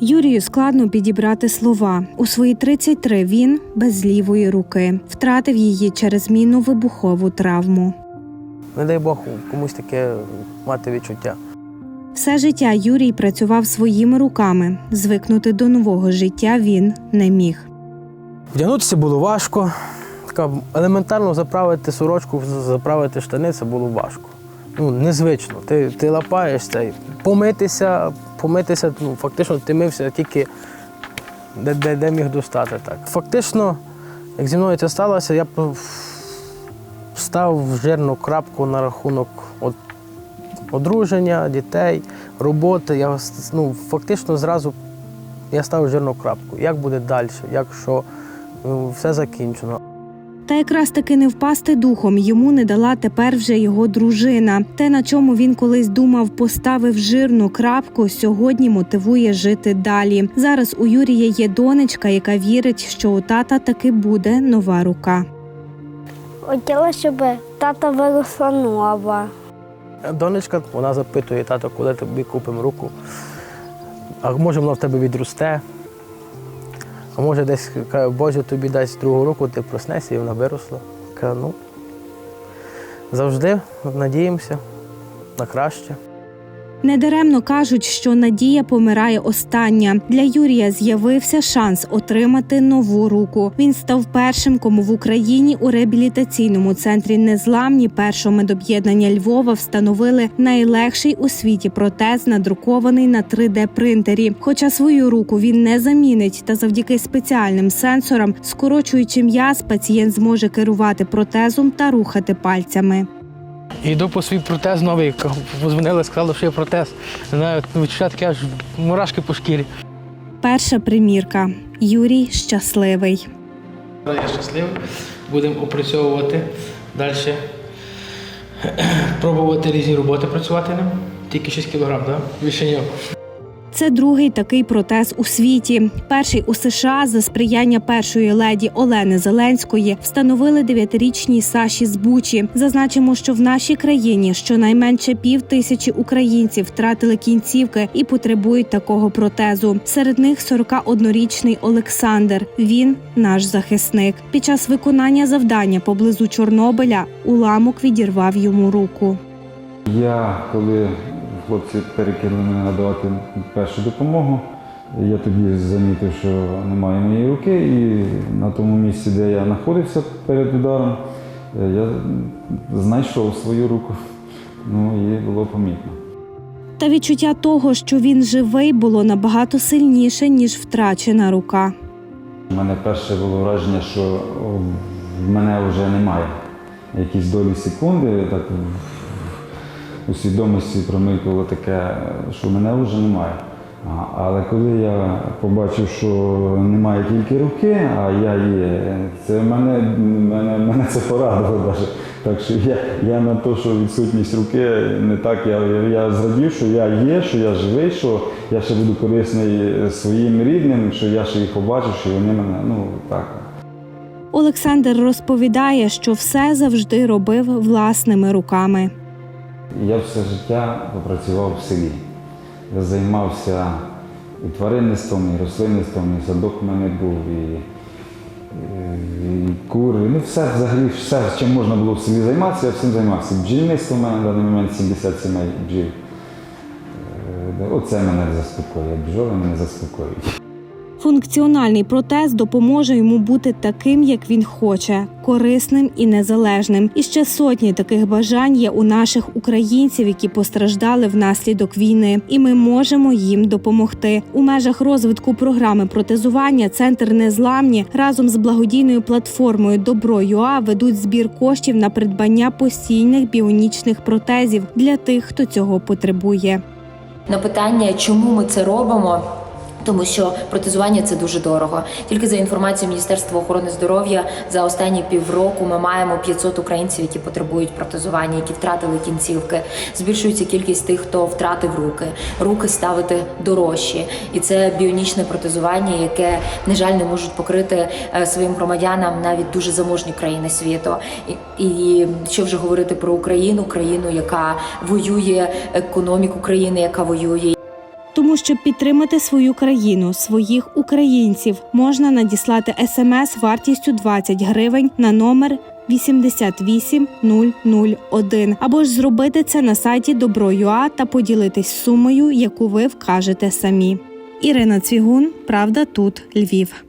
Юрію складно підібрати слова. У свої 33 він без лівої руки втратив її через мінну вибухову травму. Не дай Бог комусь таке мати відчуття. Все життя Юрій працював своїми руками. Звикнути до нового життя він не міг. Вдягнутися було важко. Така елементарно заправити сорочку, заправити штани це було важко. Ну, незвично. Ти, ти лапаєшся помитися, помитися, ну, фактично ти мився тільки де, де, де міг достати. Так. Фактично, як зі мною це сталося, я став жирну крапку на рахунок от, одруження, дітей, роботи. Я ну, фактично зразу я став жирну крапку. Як буде далі, як що, ну, все закінчено. Та якраз таки не впасти духом йому не дала тепер вже його дружина. Те, на чому він колись думав, поставив жирну крапку, сьогодні мотивує жити далі. Зараз у Юрія є донечка, яка вірить, що у тата таки буде нова рука. Хотіла, щоб тата виросла нова. Донечка, вона запитує, тато, коли тобі купимо руку. А може вона в тебе відросте. А може десь каже, Боже тобі дасть другу руку, ти проснешся і вона виросла. Каже, ну, завжди надіємося на краще. Недаремно кажуть, що надія помирає остання. Для Юрія з'явився шанс отримати нову руку. Він став першим, кому в Україні у реабілітаційному центрі незламні першого медоб'єднання Львова встановили найлегший у світі протез, надрукований на 3D принтері. Хоча свою руку він не замінить, та завдяки спеціальним сенсорам, скорочуючи м'яз, пацієнт зможе керувати протезом та рухати пальцями. Йду по свій протез новий, позвонили, сказали, що є протез. Не знаю, відчуття таке аж мурашки по шкірі. Перша примірка. Юрій щасливий. Я щасливий. Будемо опрацьовувати далі. Пробувати різні роботи працювати ним. Тільки 6 кілограм, да? Більше ні. Це другий такий протез у світі. Перший у США за сприяння першої леді Олени Зеленської встановили дев'ятирічній Саші з Бучі. Зазначимо, що в нашій країні щонайменше пів тисячі українців втратили кінцівки і потребують такого протезу. Серед них 41-річний Олександр. Він наш захисник. Під час виконання завдання поблизу Чорнобиля уламок відірвав йому руку. Я, коли хлопці перекинули мене надавати першу допомогу, я тоді замітив, що немає моєї руки, і на тому місці, де я знаходився перед ударом, е, я знайшов свою руку. Ну і було помітно. Та відчуття того, що він живий, було набагато сильніше ніж втрачена рука. У мене перше було враження, що в мене вже немає. Якісь долі секунди, так у свідомості промикнуло таке, що мене вже немає. Але коли я побачив, що немає тільки руки, а я є, це мене, мене, мене це порадило навіть. Так що я, я на те, що відсутність руки не так, я, я зрадів, що я є, що я живий, що я ще буду корисний своїм рідним, що я ще їх побачу, що вони мене, ну так. Олександр розповідає, що все завжди робив власними руками. Я все життя попрацював в селі. Я займався і тваринництвом, і рослинництвом, і садок у мене був, і, і, кури. Ну, все взагалі, все, чим можна було в селі займатися, я всім займався. Бджільництво в мене на даний момент 70 сімей бджіл. Е, Оце мене заспокоює. Бджоли мене заспокоюють. Функціональний протез допоможе йому бути таким, як він хоче, корисним і незалежним. І ще сотні таких бажань є у наших українців, які постраждали внаслідок війни, і ми можемо їм допомогти. У межах розвитку програми протезування Центр Незламні разом з благодійною платформою Добро.ЮА ведуть збір коштів на придбання постійних біонічних протезів для тих, хто цього потребує. На питання, чому ми це робимо. Тому що протезування це дуже дорого. Тільки за інформацією Міністерства охорони здоров'я за останні півроку ми маємо 500 українців, які потребують протезування, які втратили кінцівки. Збільшується кількість тих, хто втратив руки. Руки ставити дорожчі, і це біонічне протезування, яке на жаль не можуть покрити е, своїм громадянам навіть дуже заможні країни світу. І, і що вже говорити про Україну, країну, яка воює, економіку країни, яка воює. Тому, щоб підтримати свою країну, своїх українців, можна надіслати смс вартістю 20 гривень на номер 88001 або ж зробити це на сайті Добро.ua та поділитись сумою, яку ви вкажете самі. Ірина Цвігун, Правда, тут Львів.